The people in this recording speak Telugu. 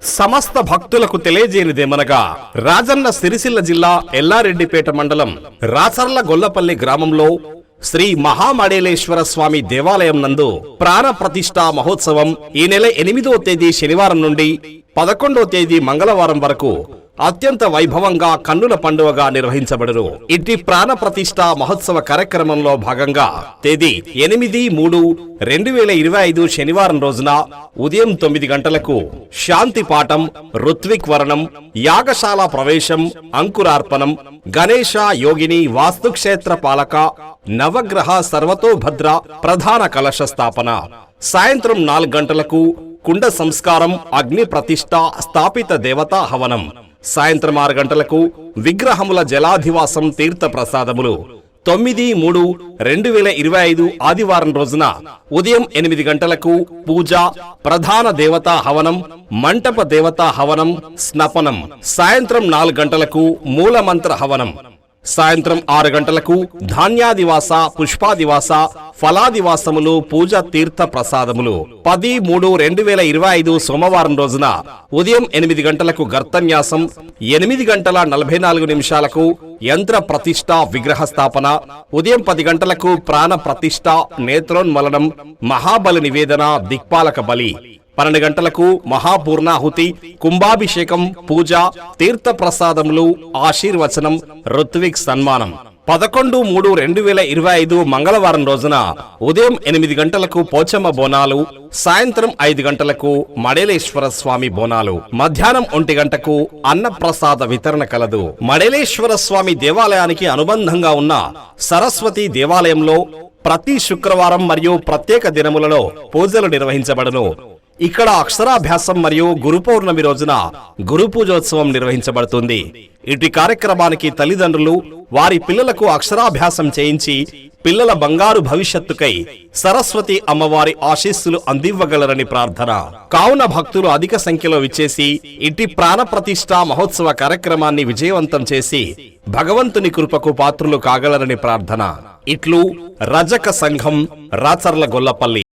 సమస్త భక్తులకు తెలియజేయనిదేమనగా రాజన్న సిరిసిల్ల జిల్లా ఎల్లారెడ్డిపేట మండలం రాచర్ల గొల్లపల్లి గ్రామంలో శ్రీ మహామడేలేశ్వర స్వామి దేవాలయం నందు ప్రాణ ప్రతిష్ఠా మహోత్సవం ఈ నెల ఎనిమిదో తేదీ శనివారం నుండి పదకొండో తేదీ మంగళవారం వరకు అత్యంత వైభవంగా కన్నుల పండుగగా నిర్వహించబడును. ఇట్టి ప్రాణ ప్రతిష్ట మహోత్సవ కార్యక్రమంలో భాగంగా తేదీ ఎనిమిది మూడు రెండు వేల ఇరవై ఐదు శనివారం రోజున ఉదయం తొమ్మిది గంటలకు శాంతి పాఠం ఋత్విక్ వరణం యాగశాల ప్రవేశం అంకురార్పణం గణేశ యోగిని వాస్తుక్షేత్ర పాలక నవగ్రహ సర్వతోభద్ర ప్రధాన కలశ స్థాపన. సాయంత్రం నాలుగు గంటలకు కుండ సంస్కారం అగ్ని ప్రతిష్ట స్థాపిత దేవతా హవనం. సాయంత్రం ఆరు గంటలకు విగ్రహముల జలాధివాసం తీర్థ ప్రసాదములు. తొమ్మిది మూడు రెండు వేల ఇరవై ఐదు ఆదివారం రోజున ఉదయం ఎనిమిది గంటలకు పూజ ప్రధాన దేవతా హవనం మంటప దేవతా హవనం స్నపనం. సాయంత్రం నాలుగు గంటలకు మూలమంత్ర హవనం. సాయంత్రం ఆరు గంటలకు ధాన్యాదివాస పుష్పాదివాస ఫలాదివాసములు పూజ తీర్థ ప్రసాదములు. పది మూడు రెండు వేల ఇరవై ఐదు సోమవారం రోజున ఉదయం ఎనిమిది గంటలకు గర్తన్యాసం ఎనిమిది గంటల నలభై నాలుగు నిమిషాలకు యంత్ర ప్రతిష్ట విగ్రహ స్థాపన ఉదయం పది గంటలకు ప్రాణ ప్రతిష్ట నేత్రోన్మలనం మహాబలి నివేదన దిక్పాలక బలి. పన్నెండు గంటలకు మహాపూర్ణాహుతి కుంభాభిషేకం పూజ తీర్థ ప్రసాదములు ఆశీర్వచనం ఋత్విక్ సన్మానం. పదకొండు మూడు రెండు వేల ఇరవై ఐదు మంగళవారం రోజున ఉదయం ఎనిమిది గంటలకు పోచమ్మ బోనాలు సాయంత్రం ఐదు గంటలకు మడేలేశ్వర స్వామి బోనాలు. మధ్యాహ్నం ఒంటి గంటకు అన్నప్రసాద వితరణ కలదు. మడేలేశ్వర స్వామి దేవాలయానికి అనుబంధంగా ఉన్న సరస్వతి దేవాలయంలో ప్రతి శుక్రవారం మరియు ప్రత్యేక దినములలో పూజలు నిర్వహించబడును. ఇక్కడ అక్షరాభ్యాసం మరియు గురు పౌర్ణమి రోజున గురు పూజోత్సవం నిర్వహించబడుతుంది. ఇటు కార్యక్రమానికి తల్లిదండ్రులు వారి పిల్లలకు అక్షరాభ్యాసం చేయించి పిల్లల బంగారు భవిష్యత్తుకై సరస్వతి అమ్మవారి ఆశీస్సులు అందివ్వగలరని ప్రార్థన. కావున భక్తులు అధిక సంఖ్యలో విచ్చేసి ఇటు ప్రాణప్రతిష్ఠ మహోత్సవ కార్యక్రమాన్ని విజయవంతం చేసి భగవంతుని కృపకు పాత్రులు కాగలరని ప్రార్థన. ఇట్లు రజక సంఘం రాచర్ల గొల్లపల్లి.